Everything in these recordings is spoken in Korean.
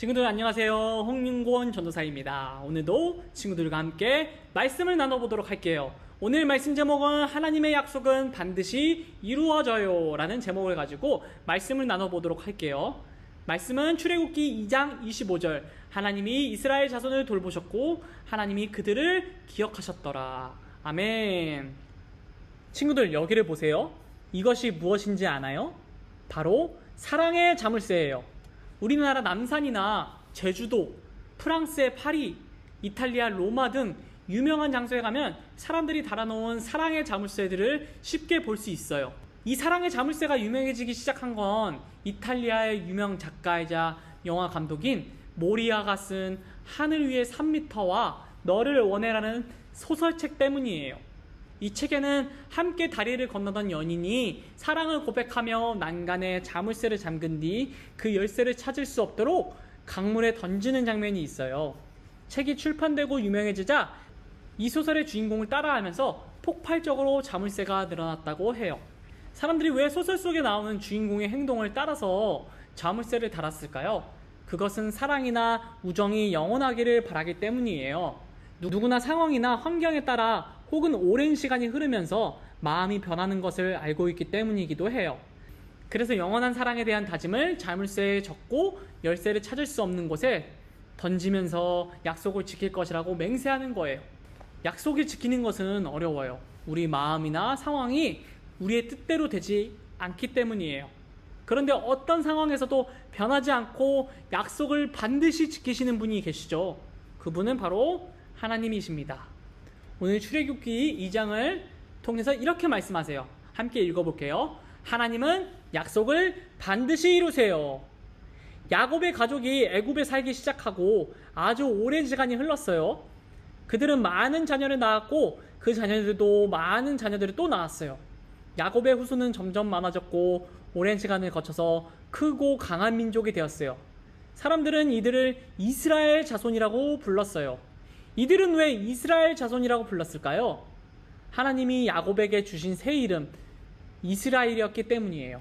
친구들 안녕하세요. 홍윤곤 전도사입니다. 오늘도 친구들과 함께 말씀을 나눠보도록 할게요. 오늘 말씀 제목은 하나님의 약속은 반드시 이루어져요 라는 제목을 가지고 말씀을 나눠보도록 할게요. 말씀은 출애굽기 2장 25절 하나님이 이스라엘 자손을 돌보셨고 하나님이 그들을 기억하셨더라. 아멘. 친구들 여기를 보세요. 이것이 무엇인지 아나요? 바로 사랑의 자물쇠예요. 우리나라 남산이나 제주도, 프랑스의 파리, 이탈리아 로마 등 유명한 장소에 가면 사람들이 달아놓은 사랑의 자물쇠들을 쉽게 볼 수 있어요. 이 사랑의 자물쇠가 유명해지기 시작한 건 이탈리아의 유명 작가이자 영화 감독인 모리아가 쓴 하늘 위의 3미터와 너를 원해라는 소설책 때문이에요. 이 책에는 함께 다리를 건너던 연인이 사랑을 고백하며 난간에 자물쇠를 잠근 뒤 그 열쇠를 찾을 수 없도록 강물에 던지는 장면이 있어요. 책이 출판되고 유명해지자 이 소설의 주인공을 따라하면서 폭발적으로 자물쇠가 늘어났다고 해요. 사람들이 왜 소설 속에 나오는 주인공의 행동을 따라서 자물쇠를 달았을까요? 그것은 사랑이나 우정이 영원하기를 바라기 때문이에요. 누구나 상황이나 환경에 따라 혹은 오랜 시간이 흐르면서 마음이 변하는 것을 알고 있기 때문이기도 해요. 그래서 영원한 사랑에 대한 다짐을 자물쇠에 적고 열쇠를 찾을 수 없는 곳에 던지면서 약속을 지킬 것이라고 맹세하는 거예요. 약속을 지키는 것은 어려워요. 우리 마음이나 상황이 우리의 뜻대로 되지 않기 때문이에요. 그런데 어떤 상황에서도 변하지 않고 약속을 반드시 지키시는 분이 계시죠. 그분은 바로 하나님이십니다. 오늘 출애굽기 2장을 통해서 이렇게 말씀하세요. 함께 읽어볼게요. 하나님은 약속을 반드시 이루세요. 야곱의 가족이 애굽에 살기 시작하고 아주 오랜 시간이 흘렀어요. 그들은 많은 자녀를 낳았고 그 자녀들도 많은 자녀들이 또 낳았어요. 야곱의 후손은 점점 많아졌고 오랜 시간을 거쳐서 크고 강한 민족이 되었어요. 사람들은 이들을 이스라엘 자손이라고 불렀어요. 이들은 왜 이스라엘 자손이라고 불렀을까요? 하나님이 야곱에게 주신 새 이름 이스라엘이었기 때문이에요.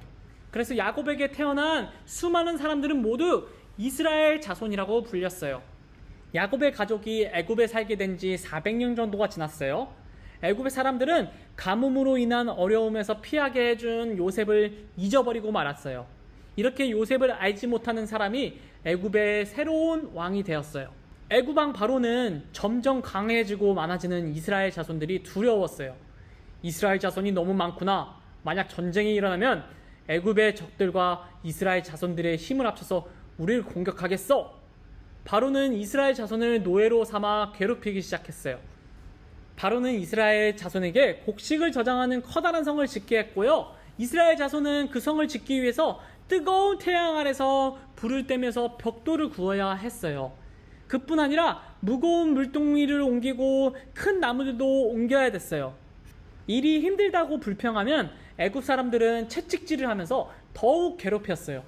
그래서 야곱에게 태어난 수많은 사람들은 모두 이스라엘 자손이라고 불렸어요. 야곱의 가족이 애굽에 살게 된 지 400년 정도가 지났어요. 애굽의 사람들은 가뭄으로 인한 어려움에서 피하게 해준 요셉을 잊어버리고 말았어요. 이렇게 요셉을 알지 못하는 사람이 애굽의 새로운 왕이 되었어요. 애굽 왕 바로는 점점 강해지고 많아지는 이스라엘 자손들이 두려웠어요. 이스라엘 자손이 너무 많구나. 만약 전쟁이 일어나면 애굽의 적들과 이스라엘 자손들의 힘을 합쳐서 우리를 공격하겠어. 바로는 이스라엘 자손을 노예로 삼아 괴롭히기 시작했어요. 바로는 이스라엘 자손에게 곡식을 저장하는 커다란 성을 짓게 했고요. 이스라엘 자손은 그 성을 짓기 위해서 뜨거운 태양 아래서 불을 떼면서 벽돌을 구워야 했어요. 그뿐 아니라 무거운 물동이를 옮기고 큰 나무들도 옮겨야 됐어요. 일이 힘들다고 불평하면 애굽 사람들은 채찍질을 하면서 더욱 괴롭혔어요.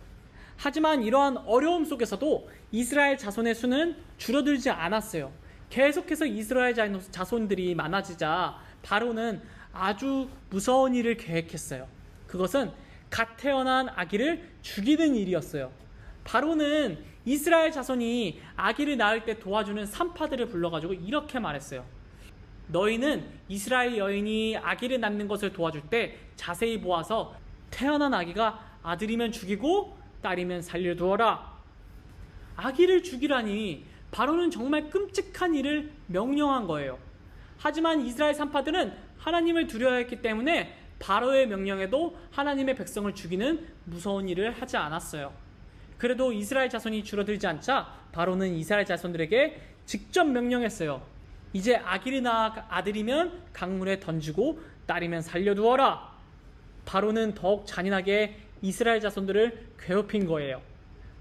하지만 이러한 어려움 속에서도 이스라엘 자손의 수는 줄어들지 않았어요. 계속해서 이스라엘 자손들이 많아지자 바로는 아주 무서운 일을 계획했어요. 그것은 갓 태어난 아기를 죽이는 일이었어요. 바로는 이스라엘 자손이 아기를 낳을 때 도와주는 산파들을 불러가지고 이렇게 말했어요. 너희는 이스라엘 여인이 아기를 낳는 것을 도와줄 때 자세히 보아서 태어난 아기가 아들이면 죽이고 딸이면 살려두어라. 아기를 죽이라니 바로는 정말 끔찍한 일을 명령한 거예요. 하지만 이스라엘 산파들은 하나님을 두려워했기 때문에 바로의 명령에도 하나님의 백성을 죽이는 무서운 일을 하지 않았어요. 그래도 이스라엘 자손이 줄어들지 않자 바로는 이스라엘 자손들에게 직접 명령했어요. 이제 낳아 아들이면 강물에 던지고 딸이면 살려두어라. 바로는 더욱 잔인하게 이스라엘 자손들을 괴롭힌 거예요.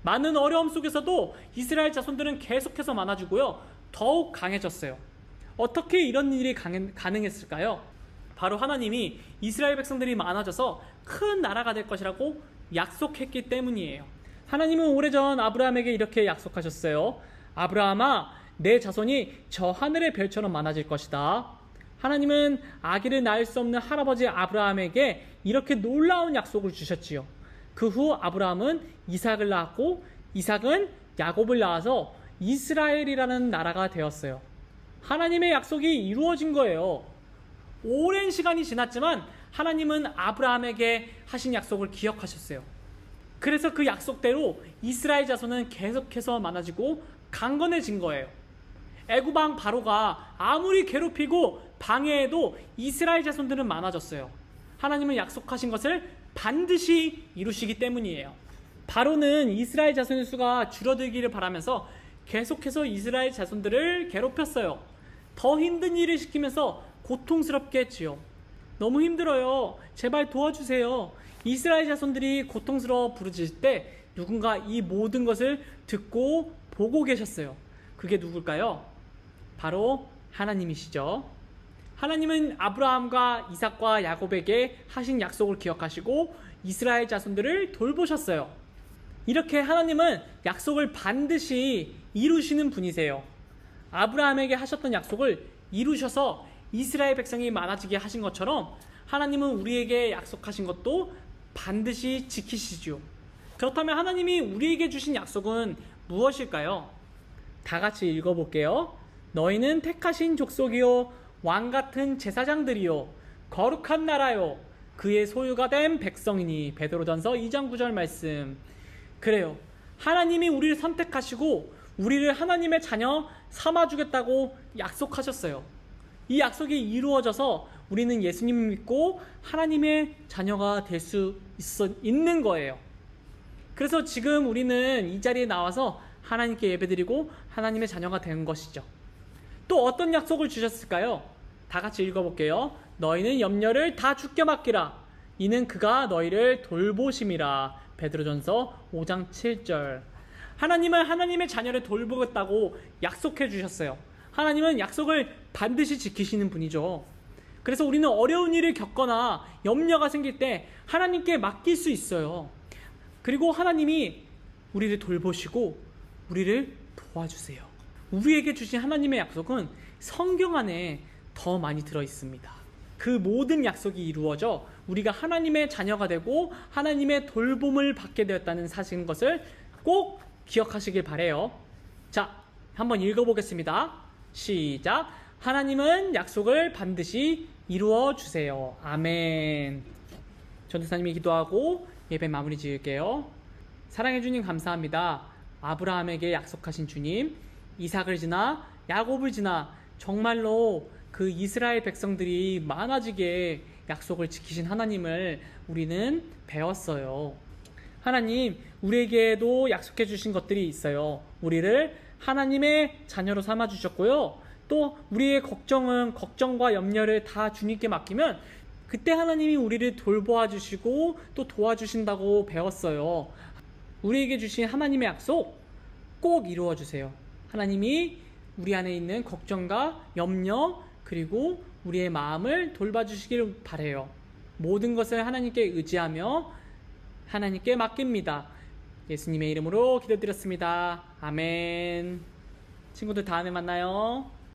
많은 어려움 속에서도 이스라엘 자손들은 계속해서 많아지고요. 더욱 강해졌어요. 어떻게 이런 일이 가능했을까요? 바로 하나님이 이스라엘 백성들이 많아져서 큰 나라가 될 것이라고 약속했기 때문이에요. 하나님은 오래전 아브라함에게 이렇게 약속하셨어요. 아브라함아, 내 자손이 저 하늘의 별처럼 많아질 것이다. 하나님은 아기를 낳을 수 없는 할아버지 아브라함에게 이렇게 놀라운 약속을 주셨지요. 그 후 아브라함은 이삭을 낳았고 이삭은 야곱을 낳아서 이스라엘이라는 나라가 되었어요. 하나님의 약속이 이루어진 거예요. 오랜 시간이 지났지만 하나님은 아브라함에게 하신 약속을 기억하셨어요. 그래서 그 약속대로 이스라엘 자손은 계속해서 많아지고 강건해진 거예요. 애구방 바로가 아무리 괴롭히고 방해해도 이스라엘 자손들은 많아졌어요. 하나님은 약속하신 것을 반드시 이루시기 때문이에요. 바로는 이스라엘 자손의 수가 줄어들기를 바라면서 계속해서 이스라엘 자손들을 괴롭혔어요. 더 힘든 일을 시키면서 고통스럽게 했지요. 너무 힘들어요. 제발 도와주세요. 이스라엘 자손들이 고통스러워 부르짖을 때 누군가 이 모든 것을 듣고 보고 계셨어요. 그게 누굴까요? 바로 하나님이시죠. 하나님은 아브라함과 이삭과 야곱에게 하신 약속을 기억하시고 이스라엘 자손들을 돌보셨어요. 이렇게 하나님은 약속을 반드시 이루시는 분이세요. 아브라함에게 하셨던 약속을 이루셔서 이스라엘 백성이 많아지게 하신 것처럼 하나님은 우리에게 약속하신 것도 반드시 지키시죠. 그렇다면 하나님이 우리에게 주신 약속은 무엇일까요? 다 같이 읽어볼게요. 너희는 택하신 족속이요 왕 같은 제사장들이요 거룩한 나라요 그의 소유가 된 백성이니 베드로전서 2장 9절 말씀. 그래요. 하나님이 우리를 선택하시고 우리를 하나님의 자녀 삼아 주겠다고 약속하셨어요. 이 약속이 이루어져서 우리는 예수님을 믿고 하나님의 자녀가 될 수 있는 거예요. 그래서 지금 우리는 이 자리에 나와서 하나님께 예배드리고 하나님의 자녀가 된 것이죠. 또 어떤 약속을 주셨을까요? 다 같이 읽어볼게요. 너희는 염려를 다 죽게 맡기라. 이는 그가 너희를 돌보심이라. 베드로전서 5장 7절. 하나님은 하나님의 자녀를 돌보겠다고 약속해 주셨어요. 하나님은 약속을 반드시 지키시는 분이죠. 그래서 우리는 어려운 일을 겪거나 염려가 생길 때 하나님께 맡길 수 있어요. 그리고 하나님이 우리를 돌보시고 우리를 도와주세요. 우리에게 주신 하나님의 약속은 성경 안에 더 많이 들어 있습니다. 그 모든 약속이 이루어져 우리가 하나님의 자녀가 되고 하나님의 돌봄을 받게 되었다는 사실인 것을 꼭 기억하시길 바래요. 자, 한번 읽어보겠습니다. 시작. 하나님은 약속을 반드시 이루어 주세요. 아멘. 전도사님이 기도하고 예배 마무리 지을게요. 사랑해 주님 감사합니다. 아브라함에게 약속하신 주님, 이삭을 지나 야곱을 지나 정말로 그 이스라엘 백성들이 많아지게 약속을 지키신 하나님을 우리는 배웠어요. 하나님, 우리에게도 약속해 주신 것들이 있어요. 우리를 하나님의 자녀로 삼아 주셨고요. 또 우리의 걱정은 걱정과 염려를 다 주님께 맡기면 그때 하나님이 우리를 돌보아 주시고 또 도와주신다고 배웠어요. 우리에게 주신 하나님의 약속 꼭 이루어 주세요. 하나님이 우리 안에 있는 걱정과 염려 그리고 우리의 마음을 돌봐 주시기를 바래요. 모든 것을 하나님께 의지하며 하나님께 맡깁니다. 예수님의 이름으로 기도드렸습니다. 아멘. 친구들 다음에 만나요.